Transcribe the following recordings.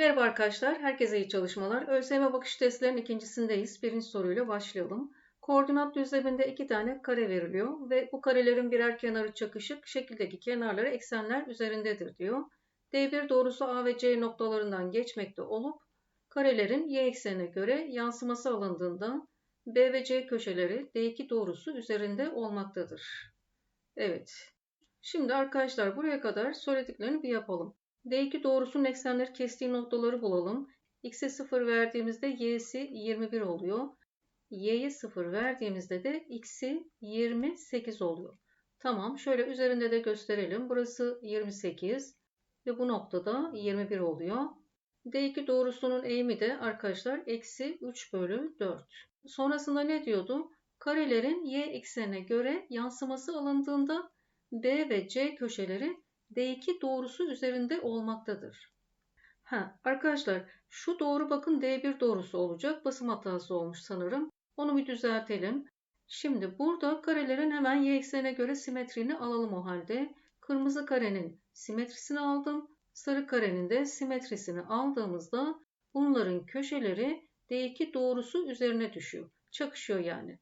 Merhaba arkadaşlar, herkese iyi çalışmalar. ÖSYM bakış testlerinin ikincisindeyiz. Birinci soruyla başlayalım. Koordinat düzleminde iki tane kare veriliyor ve bu karelerin birer kenarı çakışık, şekildeki kenarları eksenler üzerindedir diyor. D1 doğrusu A ve C noktalarından geçmekte olup, karelerin y eksenine göre yansıması alındığında B ve C köşeleri D2 doğrusu üzerinde olmaktadır. Evet. Şimdi arkadaşlar buraya kadar söylediklerini bir yapalım. D2 doğrusunun eksenleri kestiği noktaları bulalım. X'e 0 verdiğimizde Y'si 21 oluyor. Y'ye 0 verdiğimizde de X'i 28 oluyor. Tamam şöyle üzerinde de gösterelim. Burası 28 ve bu noktada 21 oluyor. D2 doğrusunun eğimi de arkadaşlar eksi 3 bölü 4. Sonrasında ne diyordu? Karelerin y eksenine göre yansıması alındığında B ve C köşeleri D2 doğrusu üzerinde olmaktadır. Ha, arkadaşlar şu doğru bakın D1 doğrusu olacak. Basım hatası olmuş sanırım. Onu bir düzeltelim. Şimdi burada karelerin hemen y eksenine göre simetrini alalım o halde. Kırmızı karenin simetrisini aldım. Sarı karenin de simetrisini aldığımızda bunların köşeleri D2 doğrusu üzerine düşüyor. Çakışıyor yani.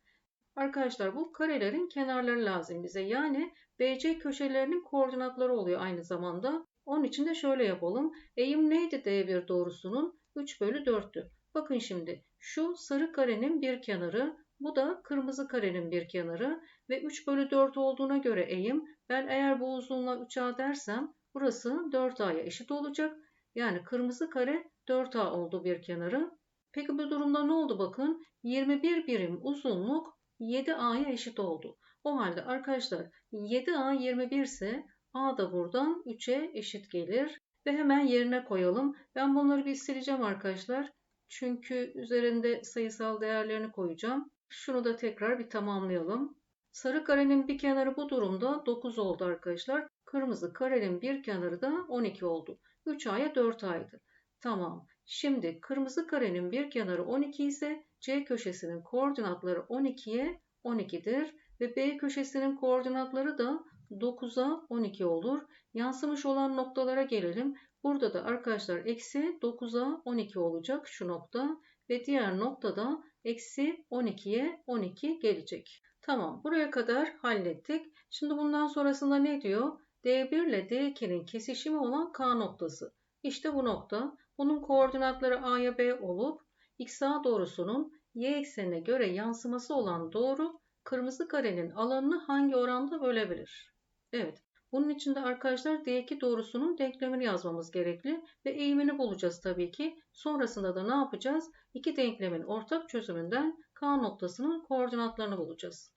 Arkadaşlar bu karelerin kenarları lazım bize. Yani BC köşelerinin koordinatları oluyor aynı zamanda. Onun için de şöyle yapalım. Eğim neydi D1 doğrusunun? 3 bölü 4'tü. Bakın şimdi şu sarı karenin bir kenarı, bu da kırmızı karenin bir kenarı ve 3 bölü 4 olduğuna göre eğim ben eğer bu uzunluğa 3A dersem burası 4A'ya eşit olacak. Yani kırmızı kare 4A oldu bir kenarı. Peki bu durumda ne oldu bakın? 21 birim uzunluk 7A'ya eşit oldu. O halde arkadaşlar 7A 21 ise A da buradan 3'e eşit gelir. Ve hemen yerine koyalım. Ben bunları bir sileceğim arkadaşlar. Çünkü üzerinde sayısal değerlerini koyacağım. Şunu da tekrar bir tamamlayalım. Sarı karenin bir kenarı bu durumda 9 oldu arkadaşlar. Kırmızı karenin bir kenarı da 12 oldu. 3A'ya 4A'ydı. Tamam. Şimdi kırmızı karenin bir kenarı 12 ise C köşesinin koordinatları 12'ye 12'dir ve B köşesinin koordinatları da 9'a 12 olur. Yansımış olan noktalara gelelim. Burada da arkadaşlar eksi 9'a 12 olacak şu nokta ve diğer noktada eksi 12'ye 12 gelecek. Tamam buraya kadar hallettik. Şimdi bundan sonrasında ne diyor? D1 ile D2'nin kesişimi olan K noktası. İşte bu nokta. Bunun koordinatları A'ya B olup XA doğrusunun Y eksenine göre yansıması olan doğru kırmızı karenin alanını hangi oranda bölebilir? Evet. Bunun için de arkadaşlar D2 doğrusunun denklemini yazmamız gerekli ve eğimini bulacağız tabii ki. Sonrasında da ne yapacağız? İki denklemin ortak çözümünden K noktasının koordinatlarını bulacağız.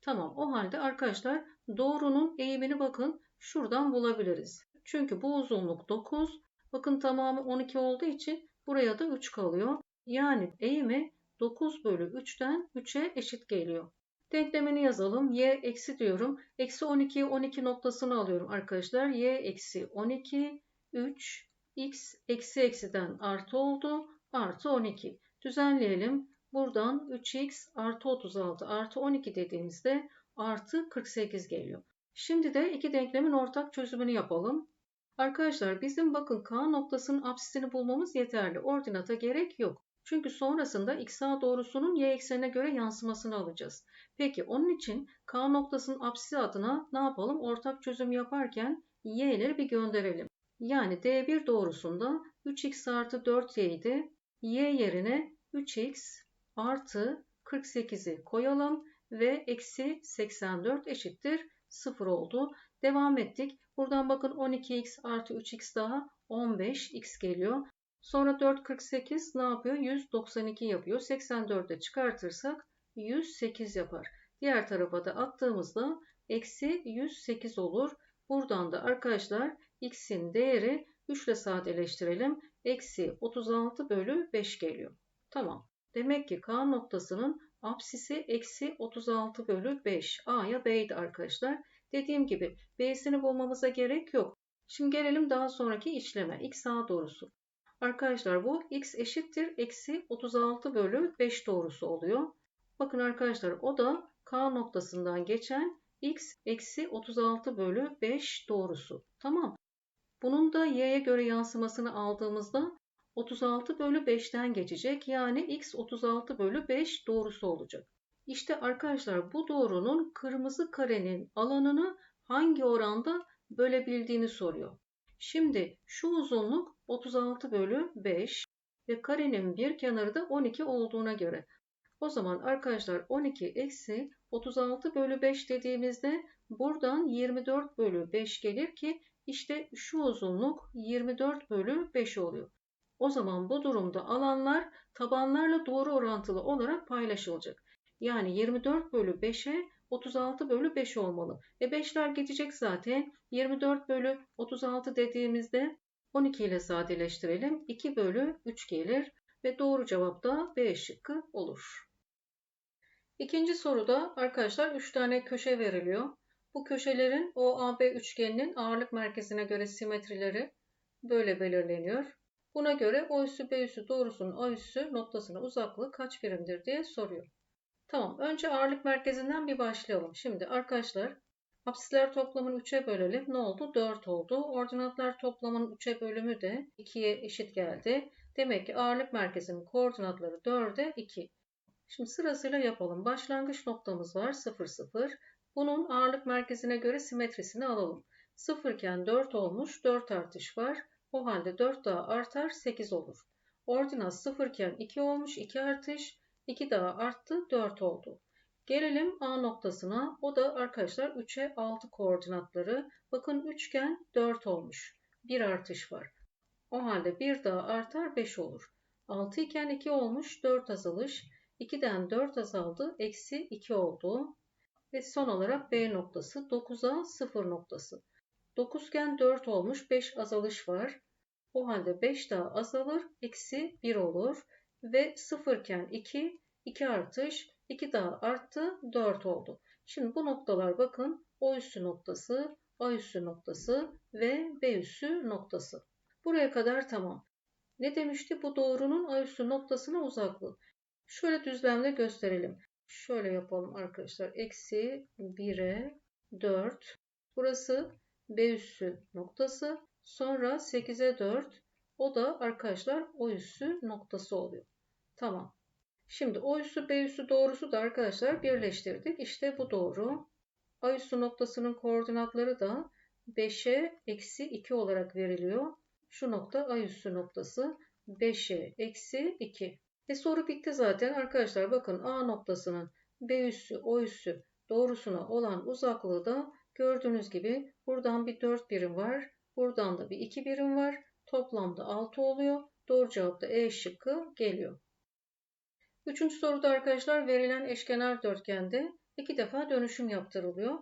Tamam o halde arkadaşlar doğrunun eğimini bakın şuradan bulabiliriz. Çünkü bu uzunluk 9. Bakın tamamı 12 olduğu için buraya da 3 kalıyor. Yani eğimi 9 bölü 3'ten 3'e eşit geliyor. Denklemini yazalım. Y eksi diyorum. Eksi 12'yi 12 noktasını alıyorum arkadaşlar. Y eksi 12, 3, x eksi eksiden artı oldu. Artı 12. Düzenleyelim. Buradan 3x artı 36 artı 12 dediğimizde artı 48 geliyor. Şimdi de iki denklemin ortak çözümünü yapalım. Arkadaşlar bizim bakın K noktasının apsisini bulmamız yeterli. Ordinata gerek yok. Çünkü sonrasında XA doğrusunun y eksenine göre yansımasını alacağız. Peki onun için K noktasının apsisi adına ne yapalım? Ortak çözüm yaparken y'leri bir gönderelim. Yani D1 doğrusunda 3x artı 4y idi. y yerine 3x artı 48'i koyalım ve eksi 84 eşittir 0 oldu. Devam ettik. Buradan bakın 12x artı 3x daha 15x geliyor. Sonra 4 48 ne yapıyor? 192 yapıyor. 84'e çıkartırsak 108 yapar. Diğer tarafa da attığımızda eksi 108 olur. Buradan da arkadaşlar x'in değeri 3 ile sadeleştirelim. Eksi 36 bölü 5 geliyor. Tamam. Demek ki K noktasının apsisi eksi 36 bölü 5. A'ya B'ydi arkadaşlar. Dediğim gibi B'sini bulmamıza gerek yok. Şimdi gelelim daha sonraki işleme. X A doğrusu. Arkadaşlar bu x eşittir eksi 36 bölü 5 doğrusu oluyor. Bakın arkadaşlar o da K noktasından geçen x eksi 36 bölü 5 doğrusu. Tamam. Bunun da y'ye göre yansımasını aldığımızda 36 bölü 5'ten geçecek. Yani x 36 bölü 5 doğrusu olacak. İşte arkadaşlar bu doğrunun kırmızı karenin alanını hangi oranda bölebildiğini soruyor. Şimdi şu uzunluk 36 bölü 5 ve karenin bir kenarı da 12 olduğuna göre. O zaman arkadaşlar 12 eksi 36 bölü 5 dediğimizde buradan 24 bölü 5 gelir ki işte şu uzunluk 24 bölü 5 oluyor. O zaman bu durumda alanlar tabanlarla doğru orantılı olarak paylaşılacak. Yani 24 bölü 5'e 36 bölü 5 olmalı. E 5'ler geçecek zaten. 24 bölü 36 dediğimizde 12 ile sadeleştirelim. 2 bölü 3 gelir ve doğru cevap da B şıkkı olur. İkinci soruda arkadaşlar 3 tane köşe veriliyor. Bu köşelerin OAB üçgeninin ağırlık merkezine göre simetrileri böyle belirleniyor. Buna göre O üssü B üssü doğrusunun A üssü noktasına uzaklığı kaç birimdir diye soruyor. Tamam önce ağırlık merkezinden bir başlayalım. Şimdi arkadaşlar apsisler toplamını 3'e bölelim. Ne oldu? 4 oldu. Ordinatlar toplamının 3'e bölümü de 2'ye eşit geldi. Demek ki ağırlık merkezinin koordinatları 4'e 2. Şimdi sırasıyla yapalım. Başlangıç noktamız var 0 0. Bunun ağırlık merkezine göre simetrisini alalım. 0 iken 4 olmuş 4 artış var. O halde 4 daha artar 8 olur. Ordinat 0 iken 2 olmuş 2 artış. 2 daha arttı 4 oldu. Gelelim A noktasına. O da arkadaşlar 3'e 6 koordinatları. Bakın üçgen 4 olmuş. 1 artış var. O halde 1 daha artar 5 olur. 6 iken 2 olmuş 4 azalış. 2'den 4 azaldı. Eksi 2 oldu. Ve son olarak B noktası 9'a 0 noktası. 9 iken 4 olmuş 5 azalış var. O halde 5 daha azalır. Eksi 1 olur ve 0 iken 2, 2 artış, 2 daha arttı, 4 oldu. Şimdi bu noktalar bakın O üssü noktası, A üssü noktası ve B üssü noktası. Buraya kadar tamam. Ne demişti? Bu doğrunun A üssü noktasına uzaklığı. Şöyle düzlemde gösterelim. Şöyle yapalım arkadaşlar. Eksi 1'e 4. Burası B üssü noktası. Sonra 8'e 4. O da arkadaşlar O üssü noktası oluyor. Tamam. Şimdi O üssü B üssü doğrusu da arkadaşlar birleştirdik. İşte bu doğru. A üssü noktasının koordinatları da 5'e eksi 2 olarak veriliyor. Şu nokta A üssü noktası 5'e eksi 2. E soru bitti zaten arkadaşlar. Bakın A noktasının B üssü O üssü doğrusuna olan uzaklığı da gördüğünüz gibi buradan bir 4 birim var. Buradan da bir 2 birim var. Toplamda 6 oluyor. Doğru cevap da E şıkkı geliyor. Üçüncü soruda arkadaşlar verilen eşkenar dörtgende iki defa dönüşüm yaptırılıyor.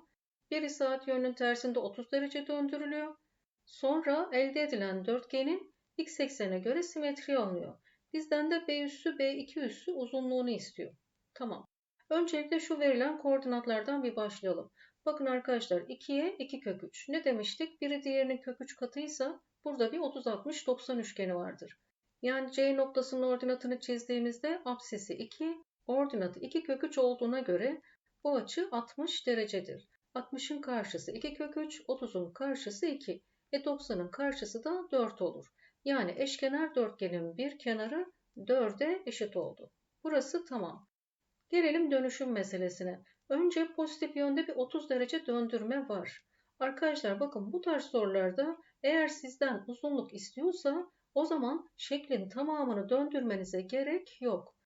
Biri saat yönünün tersinde 30 derece döndürülüyor. Sonra elde edilen dörtgenin x eksene göre simetri alınıyor. Bizden de B üssü B2 üssü uzunluğunu istiyor. Tamam. Öncelikle şu verilen koordinatlardan bir başlayalım. Bakın arkadaşlar 2'ye 2 kök 3. Ne demiştik? Biri diğerinin kök 3 katıysa burada bir 30-60-90 üçgeni vardır. Yani C noktasının ordinatını çizdiğimizde apsisi 2, ordinatı 2 kök 3 olduğuna göre bu açı 60 derecedir. 60'ın karşısı 2 kök 3, 30'un karşısı 2. E 90'ın karşısı da 4 olur. Yani eşkenar dörtgenin bir kenarı 4'e eşit oldu. Burası tamam. Gelelim dönüşüm meselesine. Önce pozitif yönde bir 30 derece döndürme var. Arkadaşlar bakın bu tarz sorularda eğer sizden uzunluk istiyorsa o zaman şeklin tamamını döndürmenize gerek yok.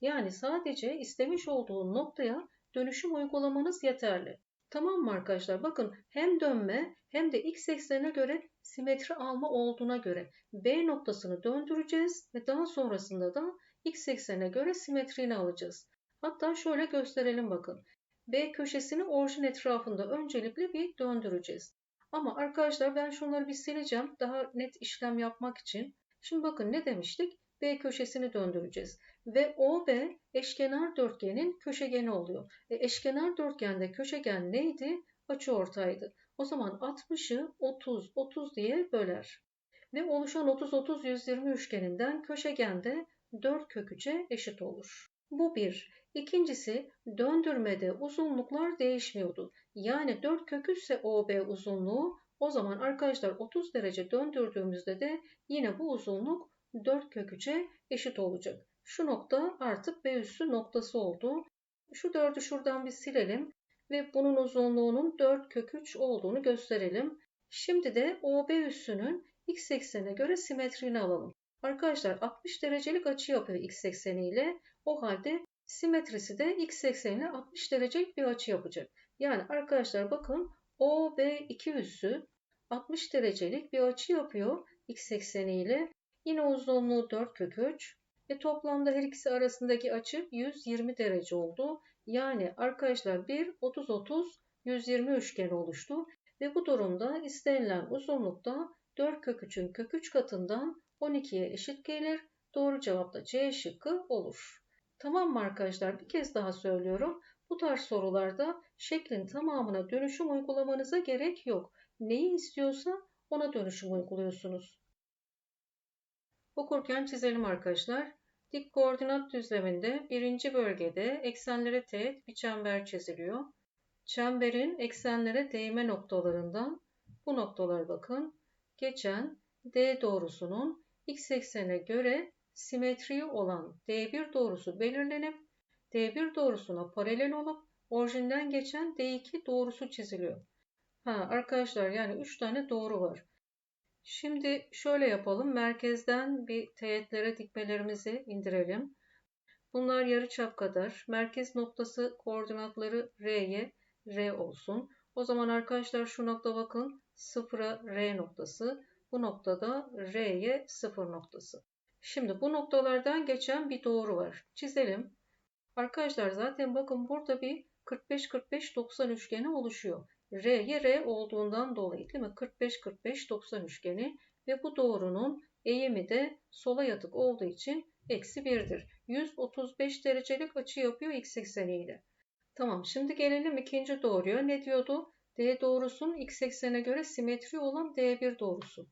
Yani sadece istemiş olduğu noktaya dönüşüm uygulamanız yeterli. Tamam mı arkadaşlar? Bakın hem dönme hem de x eksenine göre simetri alma olduğuna göre B noktasını döndüreceğiz ve daha sonrasında da x eksenine göre simetriğini alacağız. Hatta şöyle gösterelim bakın. B köşesini orijin etrafında öncelikle bir döndüreceğiz. Ama arkadaşlar ben şunları bir sileceğim daha net işlem yapmak için. Şimdi bakın ne demiştik? B köşesini döndüreceğiz. Ve OB eşkenar dörtgenin köşegeni oluyor. E, eşkenar dörtgende köşegen neydi? Açıortaydı. O zaman 60'ı 30, 30 diye böler. Ve oluşan 30-30-120 üçgeninden köşegende 4 kök 3'e eşit olur. Bu bir. İkincisi döndürmede uzunluklar değişmiyordu. Yani 4 kök 3 ise OB uzunluğu o zaman arkadaşlar 30 derece döndürdüğümüzde de yine bu uzunluk 4 kök 3'e eşit olacak. Şu nokta artık B üssü noktası oldu. Şu 4'ü şuradan bir silelim ve bunun uzunluğunun 4 kök 3 olduğunu gösterelim. Şimdi de OB üssünün x eksenine göre simetriğini alalım. Arkadaşlar 60 derecelik açı yapıyor x ekseni ile. O halde simetrisi de x eksenine 60 derecelik bir açı yapacak. Yani arkadaşlar bakın OB2 üssü 60 derecelik bir açı yapıyor x ekseni ile. Yine uzunluğu 4 kök 3. Ve toplamda her ikisi arasındaki açı 120 derece oldu. Yani arkadaşlar bir 30-30 120 üçgeni oluştu. Ve bu durumda istenilen uzunlukta 4 kök 3'ün kök 3 katından 12'ye eşit gelir. Doğru cevap da C şıkkı olur. Tamam mı arkadaşlar? Bir kez daha söylüyorum. Bu tarz sorularda şeklin tamamına dönüşüm uygulamanıza gerek yok. Neyi istiyorsa ona dönüşüm uyguluyorsunuz. Okurken çizelim arkadaşlar. Dik koordinat düzleminde birinci bölgede eksenlere teğet bir çember çiziliyor. Çemberin eksenlere değme noktalarından bu noktalar bakın geçen D doğrusunun x eksenine göre simetri olan D1 doğrusu belirlenip D1 doğrusuna paralel olup orijinden geçen D2 doğrusu çiziliyor. Ha arkadaşlar yani 3 tane doğru var. Şimdi şöyle yapalım. Merkezden bir teğetlere dikmelerimizi indirelim. Bunlar yarıçap kadar. Merkez noktası koordinatları R'ye R olsun. O zaman arkadaşlar şu nokta bakın 0'a R noktası. Bu noktada R'ye 0 noktası. Şimdi bu noktalardan geçen bir doğru var. Çizelim. Arkadaşlar zaten bakın burada bir 45-45-90 üçgeni oluşuyor. R'ye R olduğundan dolayı değil mi? 45-45-90 üçgeni ve bu doğrunun eğimi de sola yatık olduğu için eksi 1'dir. 135 derecelik açı yapıyor x ekseniyle. Tamam şimdi gelelim ikinci doğruya. Ne diyordu? D doğrusunun x eksene göre simetri olan D1 doğrusu.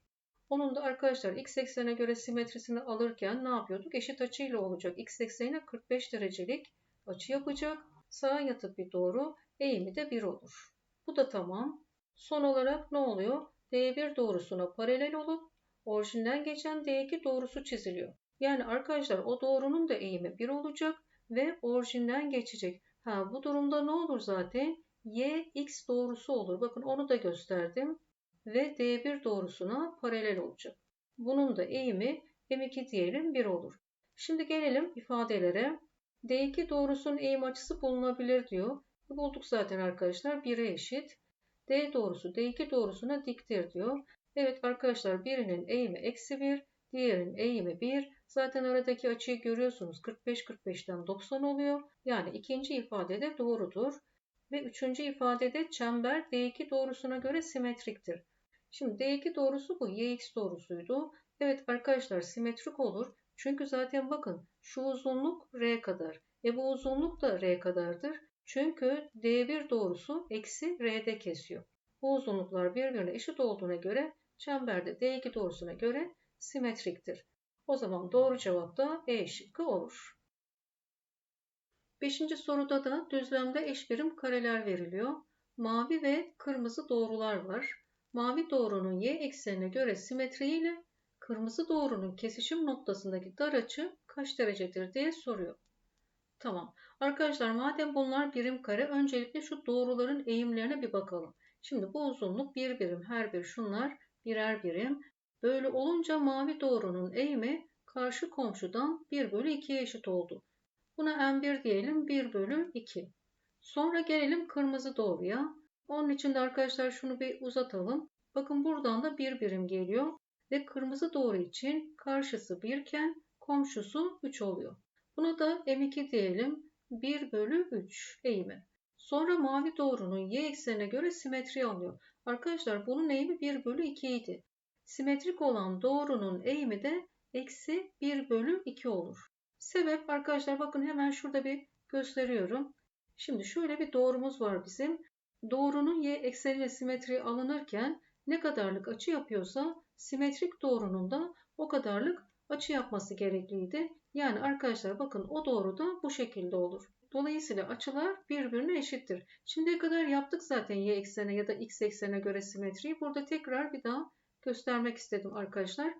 Onun da arkadaşlar x eksene göre simetrisini alırken ne yapıyorduk? Eşit açıyla olacak. X eksenine 45 derecelik açı yapacak. Sağa yatık bir doğru. Eğimi de 1 olur. Bu da tamam. Son olarak ne oluyor? D1 doğrusuna paralel olup orijinden geçen D2 doğrusu çiziliyor. Yani arkadaşlar o doğrunun da eğimi 1 olacak ve orijinden geçecek. Ha bu durumda ne olur zaten? Y x doğrusu olur. Bakın onu da gösterdim. Ve D1 doğrusuna paralel olacak. Bunun da eğimi M2 diyelim 1 olur. Şimdi gelelim ifadelere. D2 doğrusunun eğim açısı bulunabilir diyor. Bulduk zaten arkadaşlar 1'e eşit. D doğrusu D2 doğrusuna diktir diyor. Evet arkadaşlar birinin eğimi eksi 1, diğerinin eğimi 1. Zaten aradaki açıyı görüyorsunuz 45-45'ten 90 oluyor. Yani ikinci ifadede doğrudur. Ve üçüncü ifadede çember D2 doğrusuna göre simetriktir. Şimdi D2 doğrusu bu. YX doğrusuydu. Evet arkadaşlar simetrik olur. Çünkü zaten bakın şu uzunluk R kadar. E bu uzunluk da R kadardır. Çünkü D1 doğrusu eksi R'de kesiyor. Bu uzunluklar birbirine eşit olduğuna göre çemberde D2 doğrusuna göre simetriktir. O zaman doğru cevap da E şıkkı olur. Beşinci soruda da düzlemde eş birim kareler veriliyor. Mavi ve kırmızı doğrular var. Mavi doğrunun y eksenine göre simetri ile kırmızı doğrunun kesişim noktasındaki dar açı kaç derecedir diye soruyor. Tamam. Arkadaşlar madem bunlar birim kare öncelikle şu doğruların eğimlerine bir bakalım. Şimdi bu uzunluk bir birim. Her bir şunlar birer birim. Böyle olunca mavi doğrunun eğimi karşı komşudan 1 bölü 2'ye eşit oldu. Buna M1 diyelim 1 bölü 2. Sonra gelelim kırmızı doğruya. Onun için de arkadaşlar şunu bir uzatalım. Bakın buradan da bir birim geliyor. Ve kırmızı doğru için karşısı 1 iken komşusu 3 oluyor. Buna da M2 diyelim. 1 bölü 3 eğimi. Sonra mavi doğrunun y eksenine göre simetri alıyor. Arkadaşlar bunun eğimi 1 bölü 2 idi. Simetrik olan doğrunun eğimi de eksi 1 bölü 2 olur. Sebep arkadaşlar bakın hemen şurada bir gösteriyorum. Şimdi şöyle bir doğrumuz var bizim. Doğrunun y ekseniyle simetri alınırken ne kadarlık açı yapıyorsa simetrik doğrunun da o kadarlık açı yapması gerekliydi. Yani arkadaşlar bakın o doğru da bu şekilde olur. Dolayısıyla açılar birbirine eşittir. Şimdiye kadar yaptık zaten y eksene ya da x eksene göre simetriyi. Burada tekrar bir daha göstermek istedim arkadaşlar.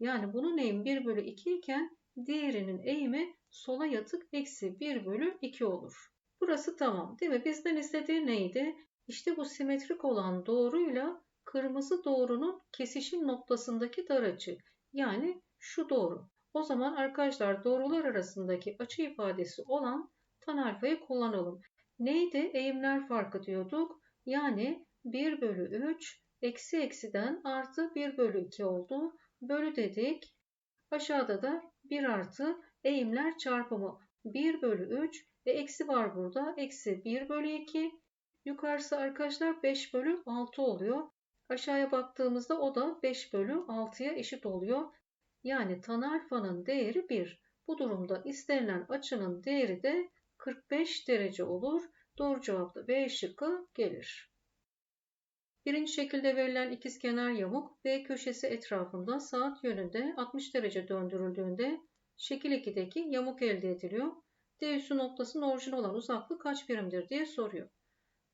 Yani bunun eğimi 1 bölü 2 iken diğerinin eğimi sola yatık eksi 1 bölü 2 olur. Burası tamam değil mi? Bizden istediği neydi? İşte bu simetrik olan doğruyla kırmızı doğrunun kesişim noktasındaki dar açı. Yani şu doğru. O zaman arkadaşlar doğrular arasındaki açı ifadesi olan tan alfayı kullanalım. Neydi? Eğimler farkı diyorduk. Yani 1 bölü 3 eksi eksiden artı 1 bölü 2 oldu. Bölü dedik. Aşağıda da 1 artı eğimler çarpımı. 1 bölü 3 ve eksi var burada. Eksi 1 bölü 2. Yukarısı arkadaşlar 5 bölü 6 oluyor. Aşağıya baktığımızda o da 5 bölü 6'ya eşit oluyor. Yani tan alfanın değeri 1. Bu durumda istenilen açının değeri de 45 derece olur. Doğru cevap da B şıkkı gelir. Birinci şekilde verilen ikizkenar yamuk B köşesi etrafında saat yönünde 60 derece döndürüldüğünde şekil 2'deki yamuk elde ediliyor. D üssü noktasının orijin olan uzaklığı kaç birimdir diye soruyor.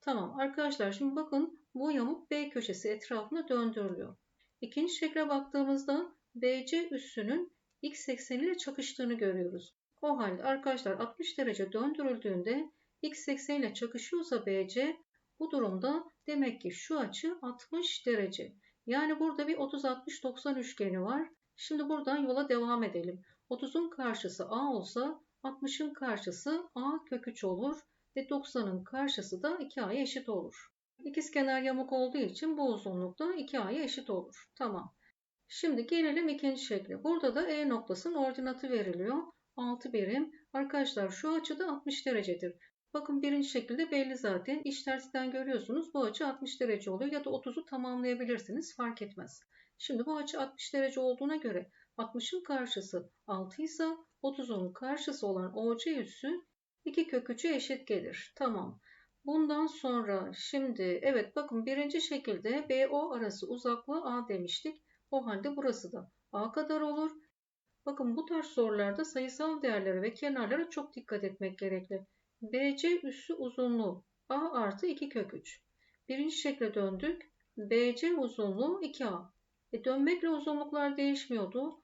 Tamam arkadaşlar şimdi bakın bu yamuk B köşesi etrafında döndürülüyor. İkinci şekle baktığımızda BC üssünün x ekseniyle çakıştığını görüyoruz. O halde arkadaşlar 60 derece döndürüldüğünde x ekseniyle çakışıyorsa BC bu durumda demek ki şu açı 60 derece. Yani burada bir 30-60-90 üçgeni var. Şimdi buradan yola devam edelim. 30'un karşısı A olsa 60'ın karşısı A kök 3 olur ve 90'ın karşısı da 2A'ya eşit olur. İkizkenar yamuk olduğu için bu uzunluk da 2A'ya eşit olur. Tamam. Şimdi gelelim ikinci şekle. Burada da E noktasının ordinatı veriliyor. 6 birim. Arkadaşlar şu açı da 60 derecedir. Bakın birinci şekilde belli zaten. İç tersten görüyorsunuz. Bu açı 60 derece oluyor ya da 30'u tamamlayabilirsiniz. Fark etmez. Şimdi bu açı 60 derece olduğuna göre 60'ın karşısı 6 ise 30'un karşısı olan OC üssü 2 kök 3'e eşit gelir. Tamam. Bundan sonra şimdi evet bakın birinci şekilde BO arası uzaklığı A demiştik. O halde burası da A kadar olur. Bakın bu tarz sorularda sayısal değerlere ve kenarlara çok dikkat etmek gerekli. BC üssü uzunluğu A artı 2 kök 3. Birinci şekle döndük. BC uzunluğu 2A. E dönmekle uzunluklar değişmiyordu.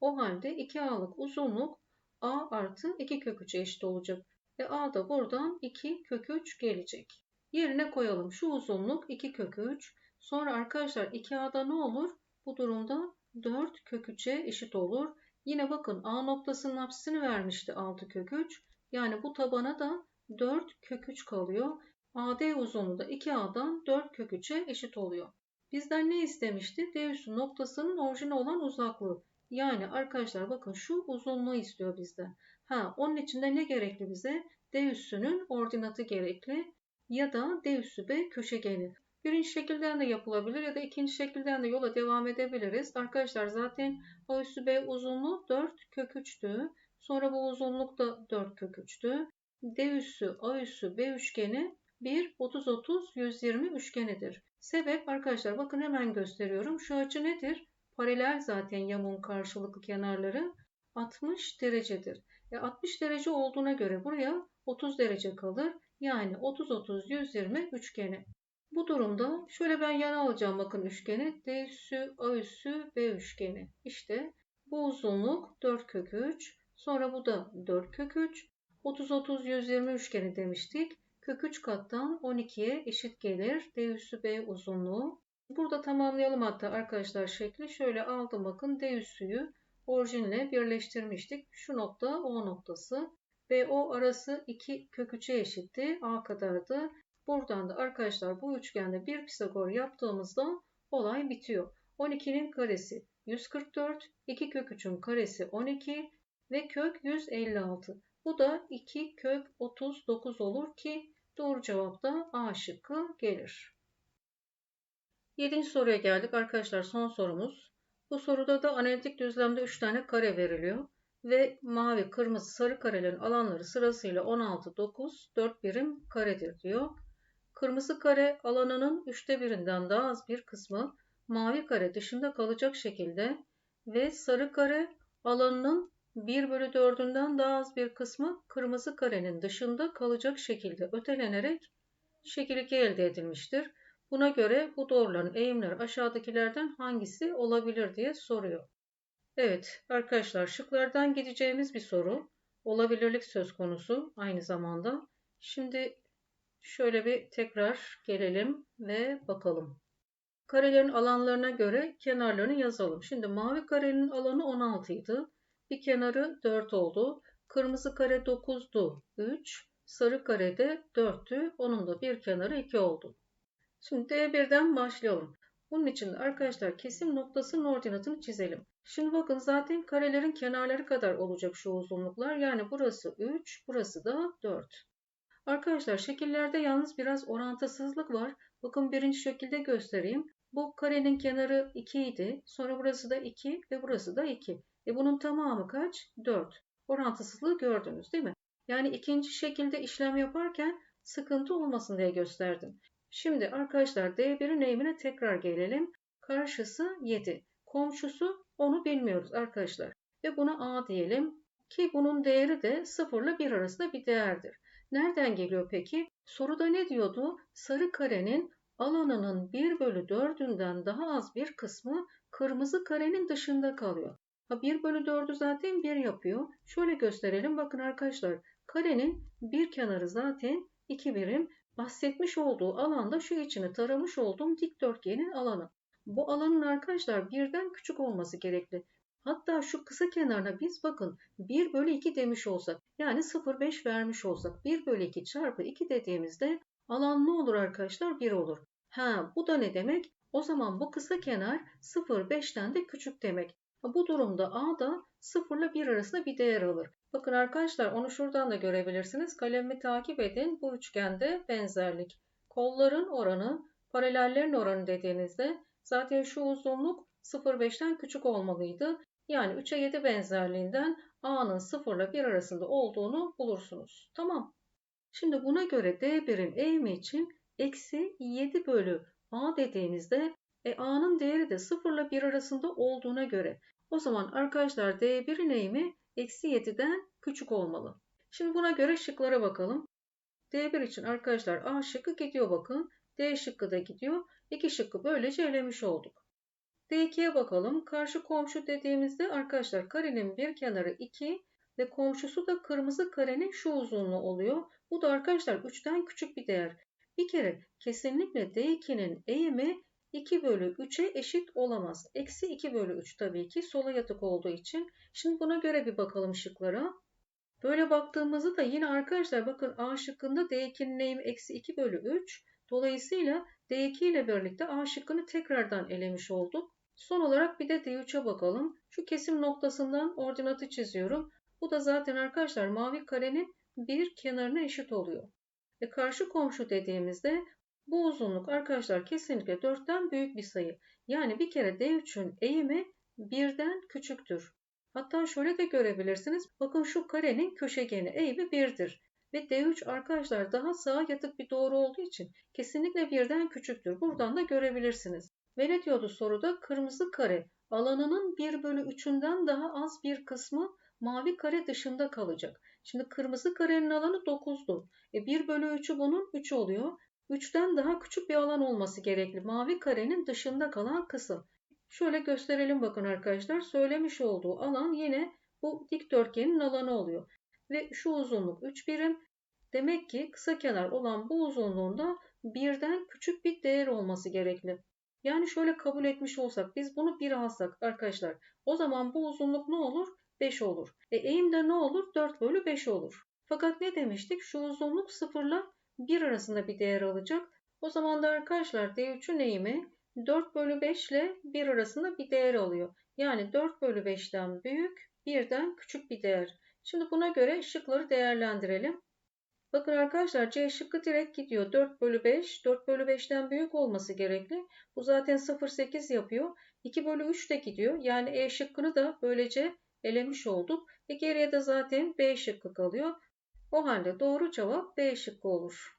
O halde 2A'lık uzunluk A artı 2 kök 3'e eşit olacak. Ve A da buradan 2 kök 3 gelecek. Yerine koyalım. Şu uzunluk 2 kök 3. Sonra arkadaşlar 2A'da ne olur? Bu durumda 4 kök 3'e eşit olur. Yine bakın A noktasının apsisini vermişti 6 kök 3. Yani bu tabana da 4 kök 3 kalıyor. AD uzunluğu da 2A'dan 4 kök 3'e eşit oluyor. Bizden ne istemişti? D üssü noktasının orijine olan uzaklığı. Yani arkadaşlar bakın şu uzunluğu istiyor bizden. Ha onun için de ne gerekli bize? D üssünün ordinatı gerekli ya da D üssü B köşegeni. Birinci şekilden de yapılabilir ya da ikinci şekilden de yola devam edebiliriz. Arkadaşlar zaten A üssü B uzunluğu 4 kök 3'tü. Sonra bu uzunluk da 4 kök 3'tü. D üssü A üssü B üçgeni 1 30 30 120 üçgenidir. Sebep arkadaşlar bakın hemen gösteriyorum. Şu açı nedir? Paralel zaten yamuğun karşılıklı kenarları 60 derecedir. E 60 derece olduğuna göre buraya 30 derece kalır. Yani 30 30 120 üçgeni. Bu durumda şöyle ben yana alacağım bakın üçgeni. D üssü A üssü B üçgeni. İşte bu uzunluk 4 kök 3. Sonra bu da 4 kök 3. 30 30 120 üçgeni demiştik. Kök 3 kattan 12'ye eşit gelir. D üssü B uzunluğu. Burada tamamlayalım hatta arkadaşlar şekli. Şöyle aldım bakın D üssüyü orijinle birleştirmiştik. Şu nokta O noktası. BO arası 2 kök 3'e eşitti. A kadardı. Buradan da arkadaşlar bu üçgende bir Pisagor yaptığımızda olay bitiyor. 12'nin karesi 144, 2 kök 3'ün karesi 12 ve kök 156. Bu da 2 kök 39 olur ki doğru cevap da A şıkkı gelir. Yedinci soruya geldik arkadaşlar son sorumuz. Bu soruda da analitik düzlemde 3 tane kare veriliyor ve mavi, kırmızı, sarı karelerin alanları sırasıyla 16, 9, 4 birim karedir diyor. Kırmızı kare alanının üçte birinden daha az bir kısmı mavi kare dışında kalacak şekilde ve sarı kare alanının 1 bölü 4'ünden daha az bir kısmı kırmızı karenin dışında kalacak şekilde ötelenerek şekil 2 elde edilmiştir. Buna göre bu doğruların eğimleri aşağıdakilerden hangisi olabilir diye soruyor. Evet arkadaşlar şıklardan gideceğimiz bir soru. Olabilirlik söz konusu aynı zamanda. Şimdi şöyle bir tekrar gelelim ve bakalım. Karelerin alanlarına göre kenarlarını yazalım. Şimdi mavi karenin alanı 16 idi. Bir kenarı 4 oldu. Kırmızı kare 9'du. 3. Sarı kare de 4'tü. Onun da bir kenarı 2 oldu. Şimdi D1'den başlayalım. Bunun için arkadaşlar kesim noktasının ordinatını çizelim. Şimdi bakın zaten karelerin kenarları kadar olacak şu uzunluklar. Yani burası 3, burası da 4. Arkadaşlar şekillerde yalnız biraz orantısızlık var. Bakın birinci şekilde göstereyim. Bu karenin kenarı 2 idi. Sonra burası da 2 ve burası da 2. E bunun tamamı kaç? 4. Orantısızlığı gördünüz değil mi? Yani ikinci şekilde işlem yaparken sıkıntı olmasın diye gösterdim. Şimdi arkadaşlar D1'in eğimine tekrar gelelim. Karşısı 7. Komşusu onu bilmiyoruz arkadaşlar. Ve buna A diyelim ki bunun değeri de 0 ile 1 arasında bir değerdir. Nereden geliyor peki? Soruda ne diyordu? Sarı karenin alanının 1 bölü 4'ünden daha az bir kısmı kırmızı karenin dışında kalıyor. Ha 1 bölü 4'ü zaten 1 yapıyor. Şöyle gösterelim. Bakın arkadaşlar karenin bir kenarı zaten 2 birim. Bahsetmiş olduğu alanda şu içini taramış olduğum dikdörtgenin alanı. Bu alanın arkadaşlar birden küçük olması gerekli. Hatta şu kısa kenarına biz bakın 1 bölü 2 demiş olsak yani 0,5 vermiş olsak 1 bölü 2 çarpı 2 dediğimizde alan ne olur arkadaşlar? 1 olur. Ha bu da ne demek? O zaman bu kısa kenar 0,5'ten de küçük demek. Bu durumda A da 0 ile 1 arasında bir değer alır. Bakın arkadaşlar onu şuradan da görebilirsiniz. Kalemimi takip edin. Bu üçgende benzerlik. Kolların oranı, paralellerin oranı dediğinizde zaten şu uzunluk 0,5'ten küçük olmalıydı. Yani 3'e 7 benzerliğinden A'nın 0 ile 1 arasında olduğunu bulursunuz. Tamam. Şimdi buna göre D1'in eğimi için eksi 7 bölü A dediğimizde e, A'nın değeri de 0 ile 1 arasında olduğuna göre o zaman arkadaşlar D1'in eğimi eksi 7'den küçük olmalı. Şimdi buna göre şıklara bakalım. D1 için arkadaşlar A şıkkı gidiyor bakın. D şıkkı da gidiyor. İki şıkkı böylece elemiş olduk. D2'ye bakalım. Karşı komşu dediğimizde arkadaşlar karenin bir kenarı 2 ve komşusu da kırmızı karenin şu uzunluğu oluyor. Bu da arkadaşlar 3'ten küçük bir değer. Bir kere kesinlikle D2'nin eğimi 2 bölü 3'e eşit olamaz. Eksi 2 bölü 3 tabii ki sola yatık olduğu için. Şimdi buna göre bir bakalım şıklara. Böyle baktığımızda da yine arkadaşlar bakın A şıkkında D2'nin eğimi eksi 2 bölü 3. Dolayısıyla D2 ile birlikte A şıkkını tekrardan elemiş olduk. Son olarak bir de D3'e bakalım. Şu kesim noktasından ordinatı çiziyorum. Bu da zaten arkadaşlar mavi karenin bir kenarına eşit oluyor. Ve karşı komşu dediğimizde bu uzunluk arkadaşlar kesinlikle 4'ten büyük bir sayı. Yani bir kere D3'ün eğimi 1'den küçüktür. Hatta şöyle de görebilirsiniz. Bakın şu karenin köşegeni eğimi 1'dir. Ve D3 arkadaşlar daha sağa yatık bir doğru olduğu için kesinlikle 1'den küçüktür. Buradan da görebilirsiniz. Ve ne diyordu soruda? Kırmızı kare alanının 1 bölü 3'ünden daha az bir kısmı mavi kare dışında kalacak. Şimdi kırmızı karenin alanı 9'du. E 1 bölü 3'ü bunun 3 oluyor. 3'ten daha küçük bir alan olması gerekli. Mavi karenin dışında kalan kısım. Şöyle gösterelim bakın arkadaşlar. Söylemiş olduğu alan yine bu dikdörtgenin alanı oluyor. Ve şu uzunluk 3 birim. Demek ki kısa kenar olan bu uzunluğunda birden küçük bir değer olması gerekli. Yani şöyle kabul etmiş olsak biz bunu 1 alsak arkadaşlar o zaman bu uzunluk ne olur? 5 olur. E eğimde ne olur? 4 bölü 5 olur. Fakat ne demiştik? Şu uzunluk 0 ile 1 arasında bir değer alacak. O zaman da arkadaşlar D3'ün eğimi 4 bölü 5 ile 1 arasında bir değer alıyor. Yani 4 bölü 5'ten büyük, 1'den küçük bir değer. Şimdi buna göre şıkları değerlendirelim. Bakın arkadaşlar C şıkkı direkt gidiyor. 4 bölü 5. 4 bölü 5'ten büyük olması gerekli. Bu zaten 0,8 yapıyor. 2 bölü 3 de gidiyor. Yani E şıkkını da böylece elemiş olduk. Ve geriye de zaten B şıkkı kalıyor. O halde doğru cevap B şıkkı olur.